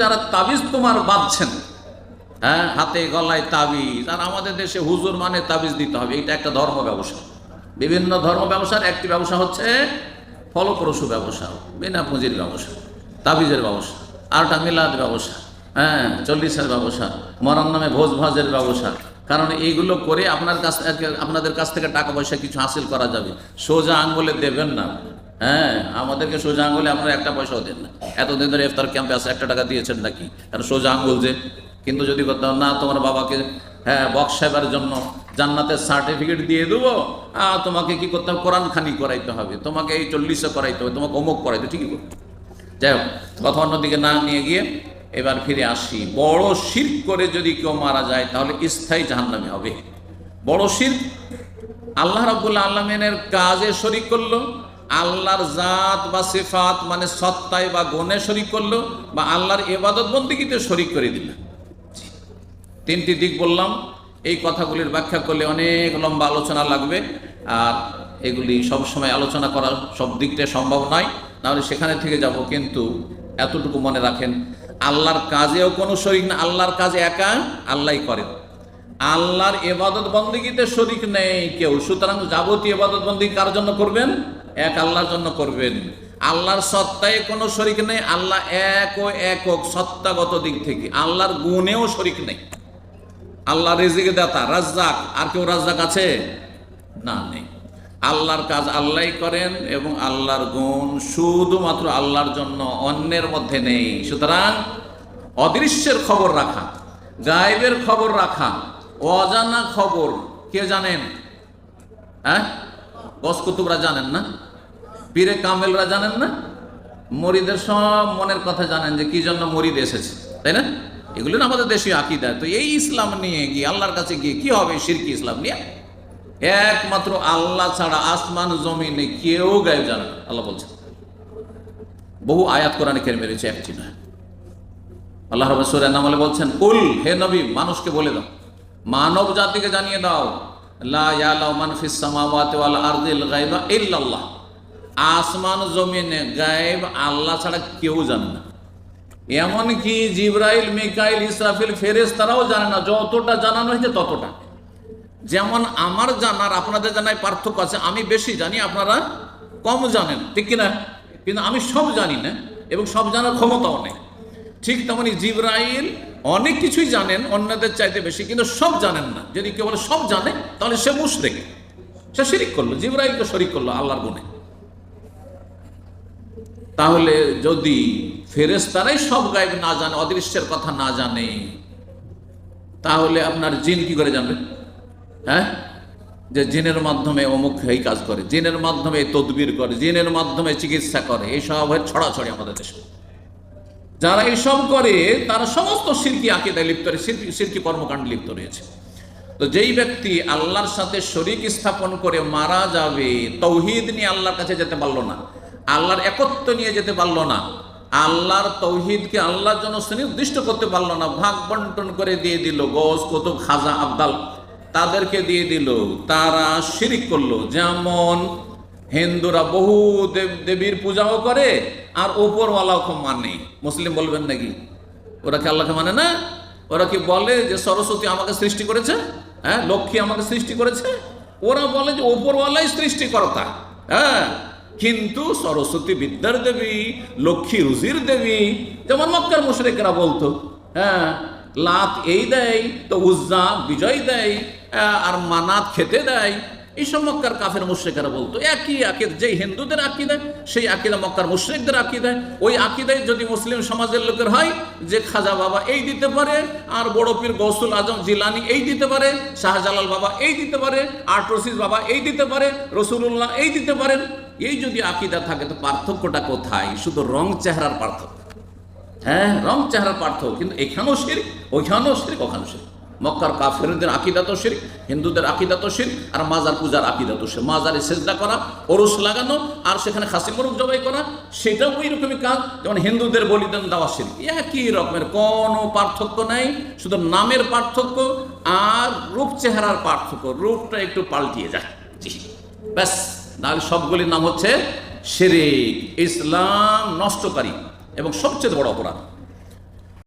যারা তাবিজ তোমার বাঁধছেন হ্যাঁ হাতে গলায় তাবিজ, আর আমাদের দেশে হুজুর মানে তাবিজ দিতে হবে, এটা একটা ধর্ম ব্যবসা। বিভিন্ন ধর্ম ব্যবসার একটি ব্যবসা হচ্ছে ফলপ্রসূ ব্যবসা, বিনা পুঁজির ব্যবসা, তাবিজের ব্যবসা আরটা মিলাদ ব্যবসা হ্যাঁ চল্লিশের ব্যবসা মরণ নামে ভোজ ভাজের ব্যবসা। কারণ এইগুলো করে আপনার কাছ আপনাদের কাছ থেকে টাকা পয়সা কিছু হাসিল করা যাবে। সোজা আঙ্গুলে দেবেন না। হ্যাঁ আমাদেরকে সোজা আঙ্গুলে আপনারা একটা পয়সাও দেন না। এতদিন ধরে ইফতার ক্যাম্পে আসে একটা টাকা দিয়েছেন নাকি? কারণ সোজা আঙ্গুল যে। কিন্তু যদি করতাম না তোমার বাবাকে হ্যাঁ বক্সাইবার জন্য জান্নাতের সার্টিফিকেট দিয়ে দেবো আহ, তোমাকে কি করতে হবে? কোরআন খানি করাইতে হবে। তোমাকে এই চল্লিশে করাইতে হবে তোমাকে অমুক করাইতে ঠিকই করতে যাই হোক কথা অন্যদিকে না নিয়ে গিয়ে এবার ফিরে আসি। বড় শির করে যদি কেউ মারা যায় তাহলে স্থায়ী জাহান্নামে হবে। বড় শির আল্লাহ রাবুল্লাহ আলমিনের কাজে শরিক করল আল্লাহর জাত বা সিফাত মানে সত্তায় বা গুণে শরিক করল বা আল্লাহর এবাদত বন্দিগিতে শরিক করে দিল। তিনটি দিক বললাম। এই কথাগুলির ব্যাখ্যা করলে অনেক লম্বা আলোচনা লাগবে। আর এগুলি সব সময় আলোচনা করা সব দিকটা সম্ভব নয়। নাহলে সেখানে থেকে যাব, কিন্তু এতটুকু মনে রাখেন, আল্লাহর কাজেও কোনো শরিক না, আল্লাহর কাজে একা আল্লাহই করেন। আল্লাহর এবাদত বন্দীগীতে শরিক নেই কেউ। সুতরাং যাবতীয় এবাদত বন্দী কার জন্য করবেন? এক আল্লাহর জন্য করবেন। আল্লাহর সত্তায় কোনো শরিক নেই, আল্লাহ এক ও একক সত্তাগত দিক থেকে। আল্লাহর গুণেও শরিক নেই। আল্লাহ রেজিকে দাতা রাজ্জাক। আর কেউ রাজ্জাক আছে? না, নেই। আল্লাহর কাজ আল্লাহই করেন এবং আল্লাহর গুণ শুধুমাত্র আল্লাহর জন্য, অন্যের মধ্যে নেই। সুতরাং অদৃশ্যের খবর রাখা, গায়েবের খবর রাখা, অজানা খবর, কে জানেন? হ্যাঁ? বস কুতুবরা জানেন না? পীরে কামেলরা জানেন না? মরিদের সব মনের কথা জানেন যে কি জন্য মরিদ এসেছে, তাই না? এগুলো না আমাদের দেশীয় আকিদা। তো এই ইসলাম নিয়ে গিয়ে, আল্লাহর কাছে গিয়ে কি হবে শিরকি ইসলাম নিয়ে? একমাত্র আল্লাহ ছাড়া আসমান জমিনে কেউ গায়েব জানে আল্লাহ বলছেন। বহু আয়াত কোরআনে কেন মেরেছে একটি নয়। আল্লাহ রব সুরের নাম বলে বলছেন উল হে নবী, মানুষকে বলে দাও। মানব জাতিকে জানিয়ে দাও, লা ইয়ালাউ মান ফিস সামাওয়াতি ওয়াল আরদিল গায়বা ইল্লাল্লাহ। আসমান জমিনে গায়েব আল্লাহ ছাড়া কেউ জানে না। এমনকি জিব্রাইল, মিকাইল, ইসরাফিল ফেরেস তারাও জানে না, যতটা জানানো হয়েছে ততটা। যেমন আমার জানার, আপনাদের জানায় পার্থক্য আছে, আমি বেশি জানি, আপনারা কম জানেন, ঠিক কিনা? কিন্তু আমি সব জানি না, এবং সব জানার ক্ষমতাও নেই। ঠিক তেমনি জিব্রাইল অনেক কিছুই জানেন, অন্যদের চাইতে বেশি, কিন্তু সব জানেন না। যদি কেউ বলে সব জানে, তাহলে সে মুশরিক। সে শিরিক করল, জিব্রাইলকে শরিক করল, আল্লাহর গুণে। তাহলে যদি ফেরেস তারাই সব গায়েব না জানে, অদৃশ্যের কথা না জানে, তাহলে আপনার জিন কি করে জানবে? হ্যাঁ? যে জিনের মাধ্যমে অমুক এই কাজ করে, জিনের মাধ্যমে তদবির করে, জিনের মাধ্যমে চিকিৎসা করে এইসব ছড়াছড়ি আমাদের দেশে। যারা এসব করে, তারা সমস্ত শিল্পী আকিদায় লিপ্ত রয়েছে শিল্পী কর্মকাণ্ডে লিপ্ত রয়েছে। তো যেই ব্যক্তি আল্লাহর সাথে শরিক স্থাপন করে মারা যাবে, তৌহিদ নিয়ে আল্লাহর কাছে যেতে পারল না। আল্লাহর একত্ব নিয়ে যেতে পারল না। আল্লাহর তৌহিদকে আল্লাহর জন্য সুনির্দিষ্ট করতে পারল না। ভাগ বন্টন করে দিয়ে দিল গোস কুতুব, খাজা, আবদাল তাদেরকে দিয়ে দিল। তারা শিরিক করল। যেমন হিন্দুরা বহু দেব, দেবীর পূজাও করে আর ওপরওয়ালাও মানে। মুসলিম বলবেন নাকি? ওরা কি আল্লাহকে মানে না? ওরা কি বলে যে সরস্বতী আমাকে সৃষ্টি করেছে? হ্যাঁ লক্ষ্মী আমাকে সৃষ্টি করেছে? ওরা বলে যে ওপরওয়ালাই সৃষ্টিকর্তা। হ্যাঁ কিন্তু সরস্বতী বিদ্যার দেবী, লক্ষ্মী রুজির দেবী, যেমন মক্কার মুশরিকরা বলতো হ্যাঁ লাত এই দেয়, তো উজ্জা বিজয় দেয় আর মানাত খেতে দেয়। এইসব মক্কার কাফের মুশ্রিকেরা বলতো, একই আকিদ, যেই হিন্দুদের আকিদা, সেই আকিদা মক্কার মুশ্রিকদের আকিদায় ওই আকিদায় যদি মুসলিম সমাজের লোকের হয়, যে খাজা বাবা এই দিতে পারে, আর বড় পীর গৌসুল আজম জিলানি এই দিতে পারে, শাহজালাল বাবা এই দিতে পারে আটরসিস বাবা এই দিতে পারে রসুল্লাহ এই দিতে পারেন। এই যদি আকিদা থাকে, তো পার্থক্যটা কোথায়? শুধু রং চেহারার পার্থক্য। হ্যাঁ রং চেহারার পার্থক্য, কিন্তু এখানেও শিরিক, ওইখানেও শিরিক, ওখানেও শিরিক। মক্কার কাফেরদের আকিদা তো শিরিক, হিন্দুদের আকিদা তো শিরিক, আর মাজার পূজার আকিদা তো শিরিক। মাজারে সেজদা করা, ওরস লাগানো, আর সেখানে খাসি মোরগ জবাই করা, সেটাও ওই রকমই কাজ, যেমন হিন্দুদের বলিদান দেওয়া শিরিক। একই রকমের, কোনো পার্থক্য নাই, শুধু নামের পার্থক্য আর রূপ চেহারার পার্থক্য। রূপটা একটু পাল্টিয়ে যায় ব্যাস। নাহলে সবগুলির নাম হচ্ছে শেরেক ইসলাম নষ্টকারী এবং সবচেয়ে বড় অপরাধ।